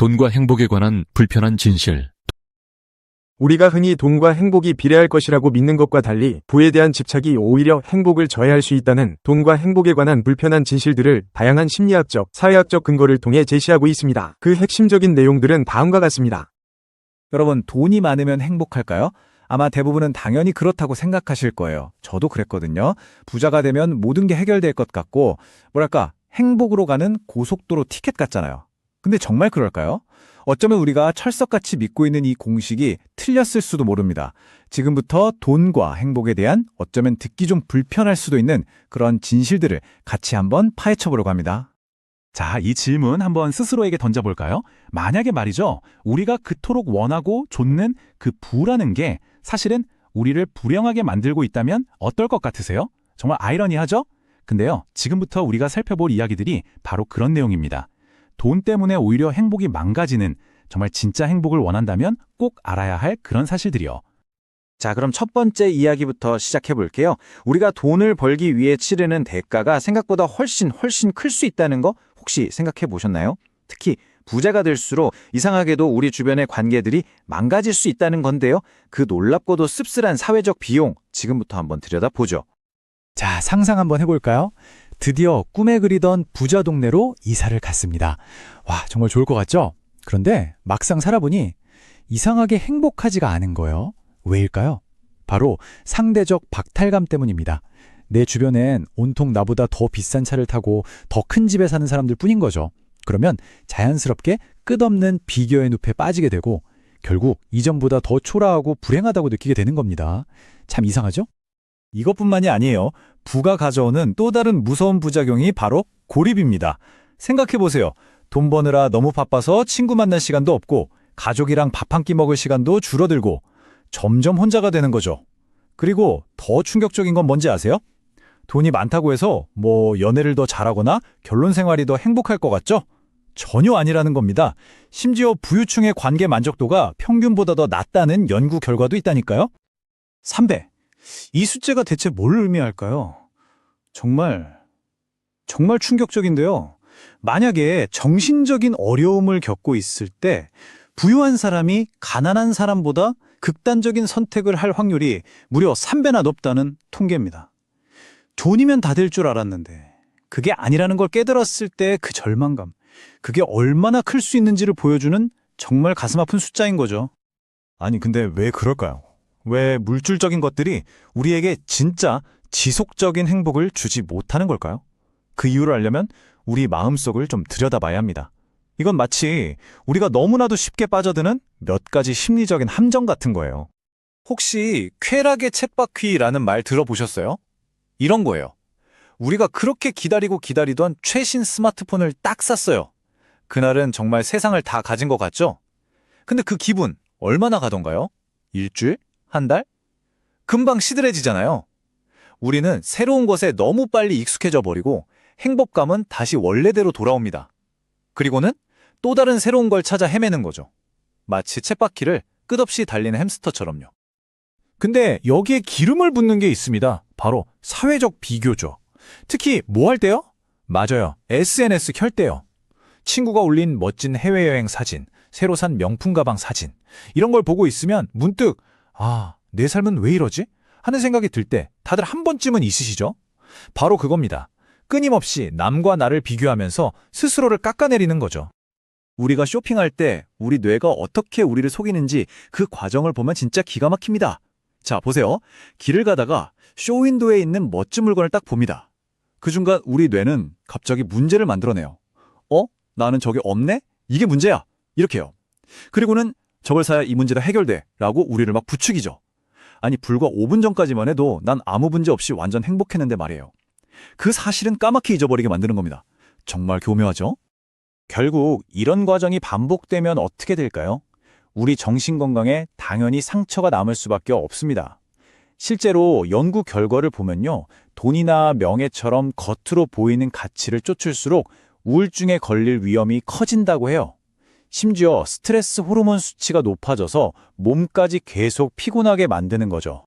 돈과 행복에 관한 불편한 진실. 우리가 흔히 돈과 행복이 비례할 것이라고 믿는 것과 달리 부에 대한 집착이 오히려 행복을 저해할 수 있다는 돈과 행복에 관한 불편한 진실들을 다양한 심리학적, 사회학적 근거를 통해 제시하고 있습니다. 그 핵심적인 내용들은 다음과 같습니다. 여러분, 돈이 많으면 행복할까요? 아마 대부분은 당연히 그렇다고 생각하실 거예요. 저도 그랬거든요. 부자가 되면 모든 게 해결될 것 같고, 뭐랄까, 행복으로 가는 고속도로 티켓 같잖아요. 근데 정말 그럴까요? 어쩌면 우리가 철석같이 믿고 있는 이 공식이 틀렸을 수도 모릅니다. 지금부터 돈과 행복에 대한 어쩌면 듣기 좀 불편할 수도 있는 그런 진실들을 같이 한번 파헤쳐 보려고 합니다. 자, 이 질문 한번 스스로에게 던져볼까요? 만약에 말이죠, 우리가 그토록 원하고 좇는 그 부라는 게 사실은 우리를 불행하게 만들고 있다면 어떨 것 같으세요? 정말 아이러니하죠? 근데요, 지금부터 우리가 살펴볼 이야기들이 바로 그런 내용입니다. 돈 때문에 오히려 행복이 망가지는 정말 진짜 행복을 원한다면 꼭 알아야 할 그런 사실들이요. 자, 그럼 첫 번째 이야기부터 시작해 볼게요. 우리가 돈을 벌기 위해 치르는 대가가 생각보다 훨씬 훨씬 클 수 있다는 거 혹시 생각해 보셨나요? 특히 부자가 될수록 이상하게도 우리 주변의 관계들이 망가질 수 있다는 건데요. 그 놀랍고도 씁쓸한 사회적 비용 지금부터 한번 들여다보죠. 자, 상상 한번 해볼까요? 드디어 꿈에 그리던 부자 동네로 이사를 갔습니다. 와, 정말 좋을 것 같죠? 그런데 막상 살아보니 이상하게 행복하지가 않은 거예요. 왜일까요? 바로 상대적 박탈감 때문입니다. 내 주변엔 온통 나보다 더 비싼 차를 타고 더 큰 집에 사는 사람들 뿐인 거죠. 그러면 자연스럽게 끝없는 비교의 늪에 빠지게 되고 결국 이전보다 더 초라하고 불행하다고 느끼게 되는 겁니다. 참 이상하죠? 이것뿐만이 아니에요. 부가 가져오는 또 다른 무서운 부작용이 바로 고립입니다. 생각해보세요. 돈 버느라 너무 바빠서 친구 만날 시간도 없고 가족이랑 밥 한 끼 먹을 시간도 줄어들고 점점 혼자가 되는 거죠. 그리고 더 충격적인 건 뭔지 아세요? 돈이 많다고 해서 뭐 연애를 더 잘하거나 결혼 생활이 더 행복할 것 같죠? 전혀 아니라는 겁니다. 심지어 부유층의 관계 만족도가 평균보다 더 낮다는 연구 결과도 있다니까요. 3배. 이 숫자가 대체 뭘 의미할까요? 정말, 정말 충격적인데요. 만약에 정신적인 어려움을 겪고 있을 때 부유한 사람이 가난한 사람보다 극단적인 선택을 할 확률이 무려 3배나 높다는 통계입니다. 돈이면 다 될 줄 알았는데 그게 아니라는 걸 깨달았을 때 그 절망감, 그게 얼마나 클 수 있는지를 보여주는 정말 가슴 아픈 숫자인 거죠. 아니 근데 왜 그럴까요? 왜 물질적인 것들이 우리에게 진짜 지속적인 행복을 주지 못하는 걸까요? 그 이유를 알려면 우리 마음속을 좀 들여다봐야 합니다. 이건 마치 우리가 너무나도 쉽게 빠져드는 몇 가지 심리적인 함정 같은 거예요. 혹시 쾌락의 쳇바퀴라는 말 들어보셨어요? 이런 거예요. 우리가 그렇게 기다리고 기다리던 최신 스마트폰을 딱 샀어요. 그날은 정말 세상을 다 가진 것 같죠? 근데 그 기분 얼마나 가던가요? 일주일? 한 달? 금방 시들해지잖아요. 우리는 새로운 것에 너무 빨리 익숙해져 버리고 행복감은 다시 원래대로 돌아옵니다. 그리고는 또 다른 새로운 걸 찾아 헤매는 거죠. 마치 쳇바퀴를 끝없이 달리는 햄스터처럼요. 근데 여기에 기름을 붓는 게 있습니다. 바로 사회적 비교죠. 특히 뭐 할 때요? 맞아요. SNS 켤 때요. 친구가 올린 멋진 해외여행 사진, 새로 산 명품 가방 사진, 이런 걸 보고 있으면 문득 아, 내 삶은 왜 이러지? 하는 생각이 들 때 다들 한 번쯤은 있으시죠? 바로 그겁니다. 끊임없이 남과 나를 비교하면서 스스로를 깎아내리는 거죠. 우리가 쇼핑할 때 우리 뇌가 어떻게 우리를 속이는지 그 과정을 보면 진짜 기가 막힙니다. 자, 보세요. 길을 가다가 쇼윈도에 있는 멋진 물건을 딱 봅니다. 그 순간 우리 뇌는 갑자기 문제를 만들어내요. 어? 나는 저게 없네? 이게 문제야. 이렇게요. 그리고는 저걸 사야 이 문제가 해결돼. 라고 우리를 막 부추기죠. 아니, 불과 5분 전까지만 해도 난 아무 문제 없이 완전 행복했는데 말이에요. 그 사실은 까맣게 잊어버리게 만드는 겁니다. 정말 교묘하죠? 결국 이런 과정이 반복되면 어떻게 될까요? 우리 정신 건강에 당연히 상처가 남을 수밖에 없습니다. 실제로 연구 결과를 보면요. 돈이나 명예처럼 겉으로 보이는 가치를 쫓을수록 우울증에 걸릴 위험이 커진다고 해요. 심지어 스트레스 호르몬 수치가 높아져서 몸까지 계속 피곤하게 만드는 거죠.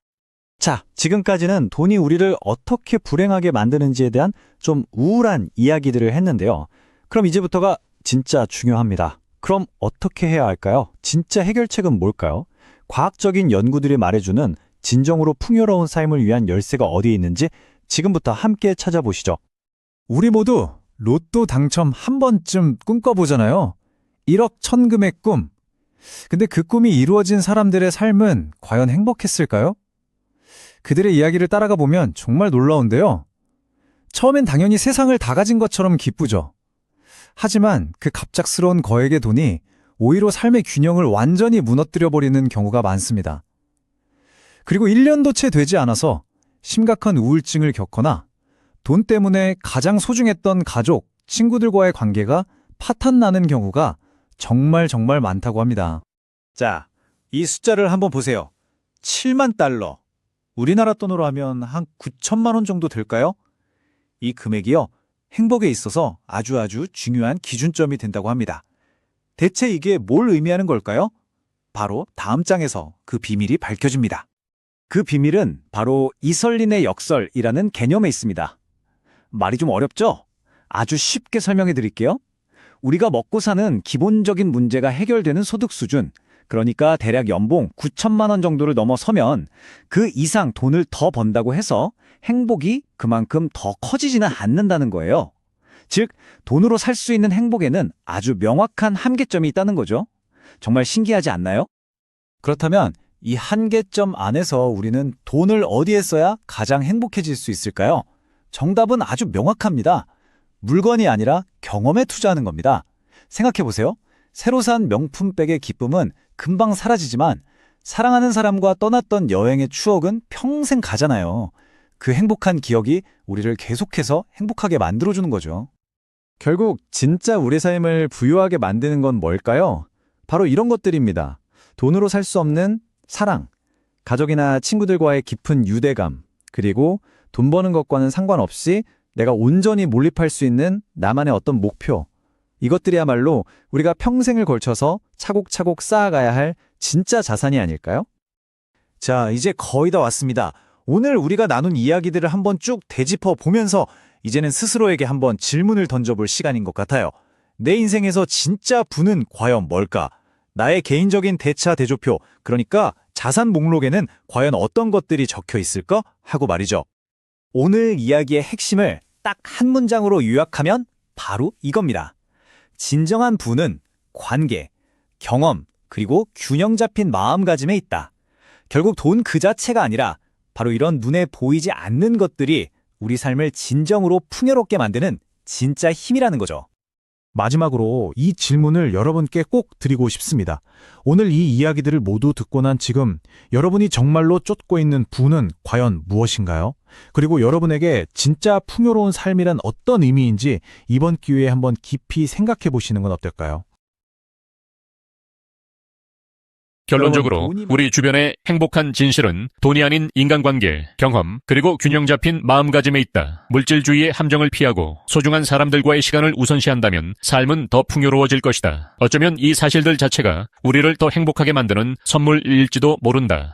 자, 지금까지는 돈이 우리를 어떻게 불행하게 만드는지에 대한 좀 우울한 이야기들을 했는데요. 그럼 이제부터가 진짜 중요합니다. 그럼 어떻게 해야 할까요? 진짜 해결책은 뭘까요? 과학적인 연구들이 말해주는 진정으로 풍요로운 삶을 위한 열쇠가 어디에 있는지 지금부터 함께 찾아보시죠. 우리 모두 로또 당첨 한 번쯤 꿈꿔보잖아요. 1억 천금의 꿈. 근데 그 꿈이 이루어진 사람들의 삶은 과연 행복했을까요? 그들의 이야기를 따라가 보면 정말 놀라운데요. 처음엔 당연히 세상을 다 가진 것처럼 기쁘죠. 하지만 그 갑작스러운 거액의 돈이 오히려 삶의 균형을 완전히 무너뜨려 버리는 경우가 많습니다. 그리고 1년도 채 되지 않아서 심각한 우울증을 겪거나 돈 때문에 가장 소중했던 가족, 친구들과의 관계가 파탄 나는 경우가 정말 정말 많다고 합니다. 자, 이 숫자를 한번 보세요. 7만 달러. 우리나라 돈으로 하면 한 9천만 원 정도 될까요? 이 금액이요. 행복에 있어서 아주 아주 중요한 기준점이 된다고 합니다. 대체 이게 뭘 의미하는 걸까요? 바로 다음 장에서 그 비밀이 밝혀집니다. 그 비밀은 바로 이설린의 역설이라는 개념에 있습니다. 말이 좀 어렵죠? 아주 쉽게 설명해 드릴게요. 우리가 먹고 사는 기본적인 문제가 해결되는 소득 수준, 그러니까 대략 연봉 9천만 원 정도를 넘어서면 그 이상 돈을 더 번다고 해서 행복이 그만큼 더 커지지는 않는다는 거예요. 즉, 돈으로 살 수 있는 행복에는 아주 명확한 한계점이 있다는 거죠. 정말 신기하지 않나요? 그렇다면 이 한계점 안에서 우리는 돈을 어디에 써야 가장 행복해질 수 있을까요? 정답은 아주 명확합니다. 물건이 아니라 경험에 투자하는 겁니다. 생각해 보세요. 새로 산 명품백의 기쁨은 금방 사라지지만 사랑하는 사람과 떠났던 여행의 추억은 평생 가잖아요. 그 행복한 기억이 우리를 계속해서 행복하게 만들어주는 거죠. 결국 진짜 우리 삶을 부유하게 만드는 건 뭘까요? 바로 이런 것들입니다. 돈으로 살 수 없는 사랑, 가족이나 친구들과의 깊은 유대감, 그리고 돈 버는 것과는 상관없이 내가 온전히 몰입할 수 있는 나만의 어떤 목표. 이것들이야말로 우리가 평생을 걸쳐서 차곡차곡 쌓아가야 할 진짜 자산이 아닐까요? 자, 이제 거의 다 왔습니다. 오늘 우리가 나눈 이야기들을 한번 쭉 되짚어 보면서 이제는 스스로에게 한번 질문을 던져볼 시간인 것 같아요. 내 인생에서 진짜 부는 과연 뭘까? 나의 개인적인 대차 대조표, 그러니까 자산 목록에는 과연 어떤 것들이 적혀 있을까? 하고 말이죠. 오늘 이야기의 핵심을 딱 한 문장으로 요약하면 바로 이겁니다. 진정한 부는 관계, 경험, 그리고 균형 잡힌 마음가짐에 있다. 결국 돈 그 자체가 아니라 바로 이런 눈에 보이지 않는 것들이 우리 삶을 진정으로 풍요롭게 만드는 진짜 힘이라는 거죠. 마지막으로 이 질문을 여러분께 꼭 드리고 싶습니다. 오늘 이 이야기들을 모두 듣고 난 지금 여러분이 정말로 쫓고 있는 부는 과연 무엇인가요? 그리고 여러분에게 진짜 풍요로운 삶이란 어떤 의미인지 이번 기회에 한번 깊이 생각해 보시는 건 어떨까요? 결론적으로 우리 주변의 행복한 진실은 돈이 아닌 인간관계, 경험, 그리고 균형 잡힌 마음가짐에 있다. 물질주의의 함정을 피하고 소중한 사람들과의 시간을 우선시한다면 삶은 더 풍요로워질 것이다. 어쩌면 이 사실들 자체가 우리를 더 행복하게 만드는 선물일지도 모른다.